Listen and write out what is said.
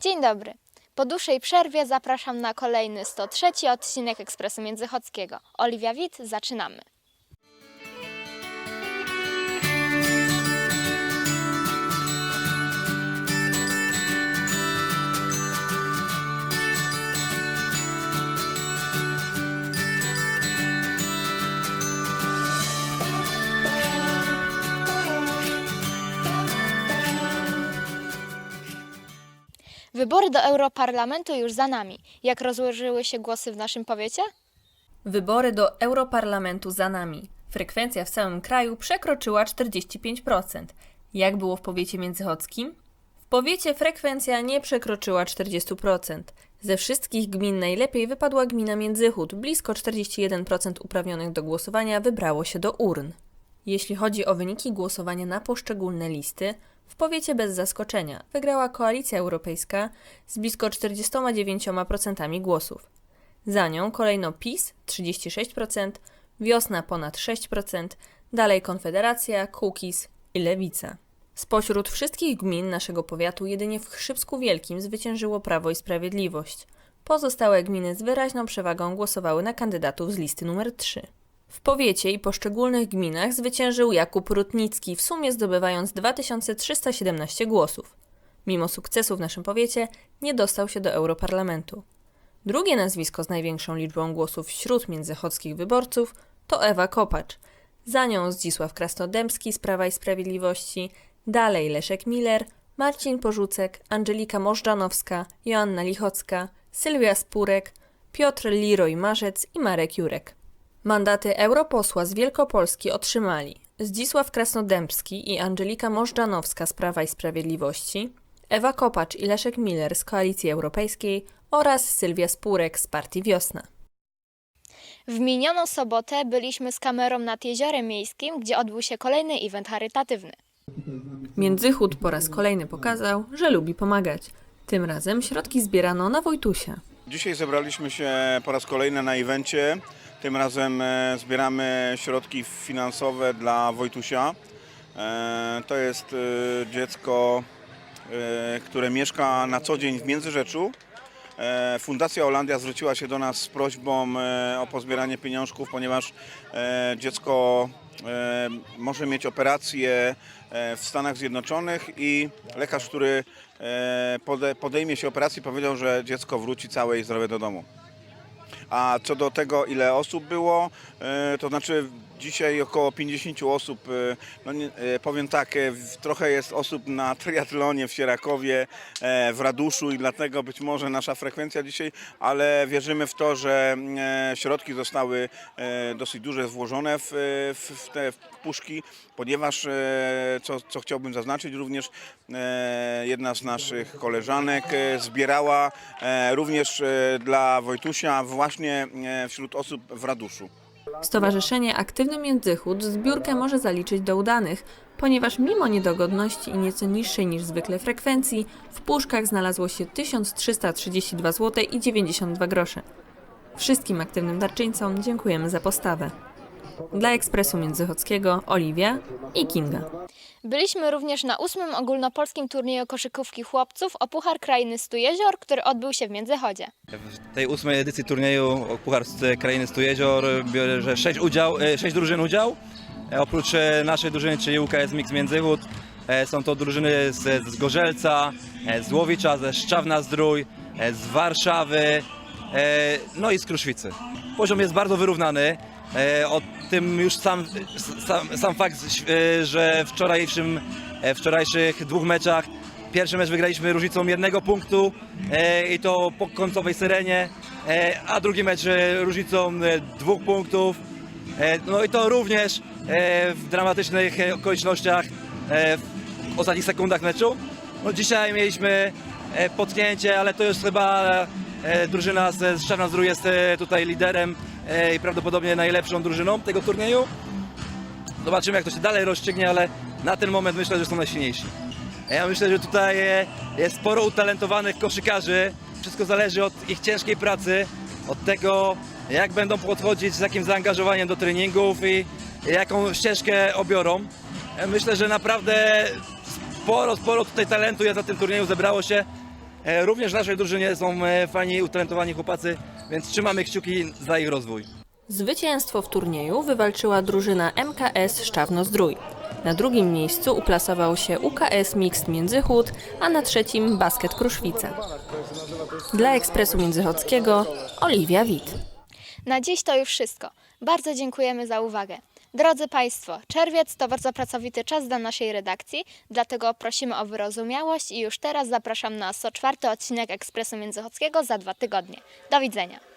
Dzień dobry. Po dłuższej przerwie zapraszam na kolejny 103 odcinek Ekspresu Międzychodzkiego. Oliwia Wit, zaczynamy. Wybory do Europarlamentu już za nami. Jak rozłożyły się głosy w naszym powiecie? Wybory do Europarlamentu za nami. Frekwencja w całym kraju przekroczyła 45%. Jak było w powiecie międzychodzkim? W powiecie frekwencja nie przekroczyła 40%. Ze wszystkich gmin najlepiej wypadła gmina Międzychód. Blisko 41% uprawnionych do głosowania wybrało się do urn. Jeśli chodzi o wyniki głosowania na poszczególne listy, w powiecie bez zaskoczenia wygrała Koalicja Europejska z blisko 49% głosów. Za nią kolejno PiS 36%, Wiosna ponad 6%, dalej Konfederacja, Kukiz i Lewica. Spośród wszystkich gmin naszego powiatu jedynie w Chrzybsku Wielkim zwyciężyło Prawo i Sprawiedliwość. Pozostałe gminy z wyraźną przewagą głosowały na kandydatów z listy numer 3. W powiecie i poszczególnych gminach zwyciężył Jakub Rutnicki, w sumie zdobywając 2317 głosów. Mimo sukcesu w naszym powiecie nie dostał się do Europarlamentu. Drugie nazwisko z największą liczbą głosów wśród międzychodzkich wyborców to Ewa Kopacz. Za nią Zdzisław Krasnodębski z Prawa i Sprawiedliwości, dalej Leszek Miller, Marcin Porzucek, Angelika Możdżanowska, Joanna Lichocka, Sylwia Spurek, Piotr Liroy-Marzec i Marek Jurek. Mandaty europosła z Wielkopolski otrzymali Zdzisław Krasnodębski i Angelika Możdżanowska z Prawa i Sprawiedliwości, Ewa Kopacz i Leszek Miller z Koalicji Europejskiej oraz Sylwia Spurek z Partii Wiosna. W minioną sobotę byliśmy z kamerą nad Jeziorem Miejskim, gdzie odbył się kolejny event charytatywny. Międzychód po raz kolejny pokazał, że lubi pomagać. Tym razem środki zbierano na Wojtusia. Dzisiaj zebraliśmy się po raz kolejny na evencie. Tym razem e, zbieramy środki finansowe dla Wojtusia. E, To jest e, dziecko, które mieszka na co dzień w Międzyrzeczu. Fundacja Holandia zwróciła się do nas z prośbą o pozbieranie pieniążków, ponieważ dziecko może mieć operację w Stanach Zjednoczonych i lekarz, który pode- podejmie się operacji, powiedział, że dziecko wróci całe i zdrowe do domu. A co do tego, ile osób było, e, to znaczy dzisiaj około 50 osób. e, No nie, e, powiem tak, trochę jest osób na triatlonie w Sierakowie, w Raduszu i dlatego być może nasza frekwencja dzisiaj, ale wierzymy w to, że środki zostały dosyć duże włożone w, w, te puszki, ponieważ, co, co chciałbym zaznaczyć, również jedna z naszych koleżanek zbierała również dla Wojtusia właśnie e, wśród osób w Raduszu. Stowarzyszenie Aktywny Międzychód zbiórkę może zaliczyć do udanych, ponieważ mimo niedogodności i nieco niższej niż zwykle frekwencji, w puszkach znalazło się 1332 zł i 92 grosze. Wszystkim aktywnym darczyńcom dziękujemy za postawę. Dla Ekspresu Międzychodzkiego Oliwia i Kinga. Byliśmy również na ósmym ogólnopolskim turnieju koszykówki chłopców o Puchar Krainy Stu Jezior, który odbył się w Międzychodzie. W tej ósmej edycji turnieju o Puchar z Krainy Stu Jezior bierze sześć, udział, e, sześć drużyn udział. E, Oprócz e, naszej drużyny, czyli UKS Mix Międzychód, e, są to drużyny z, z Gorzelca, z Łowicza, ze Szczawna Zdrój, z Warszawy, no i z Kruszwicy. Poziom jest bardzo wyrównany. E, O tym już sam, sam, sam fakt, e, że wczorajszym, e, wczorajszych dwóch meczach Pierwszy mecz wygraliśmy różnicą jednego punktu i to po końcowej syrenie, a drugi mecz różnicą dwóch punktów. No i to również w dramatycznych okolicznościach w ostatnich sekundach meczu. No dzisiaj mieliśmy potknięcie, ale to już chyba drużyna z, Szczawna jest e, tutaj liderem e, i prawdopodobnie najlepszą drużyną tego turnieju. Zobaczymy jak to się dalej rozstrzygnie, ale na ten moment myślę, że są najsilniejsi. Ja myślę, że tutaj e, jest sporo utalentowanych koszykarzy. Wszystko zależy od ich ciężkiej pracy, od tego, jak będą podchodzić z jakim zaangażowaniem do treningów i jaką ścieżkę obiorą. E, Myślę, że naprawdę sporo, sporo tutaj talentu jest na tym turnieju, zebrało się. E, Również w naszej drużynie są e, fajni, utalentowani chłopacy, więc trzymamy kciuki za ich rozwój. Zwycięstwo w turnieju wywalczyła drużyna MKS Szczawno-Zdrój. Na drugim miejscu uplasował się UKS Mixed Międzychód, a na trzecim Basket Kruszwica. Dla Ekspresu Międzychodzkiego Oliwia Wit. Na dziś to już wszystko. Bardzo dziękujemy za uwagę. Drodzy Państwo, czerwiec to bardzo pracowity czas dla naszej redakcji, dlatego prosimy o wyrozumiałość i już teraz zapraszam na 104 odcinek Ekspresu Międzychodzkiego za dwa tygodnie. Do widzenia.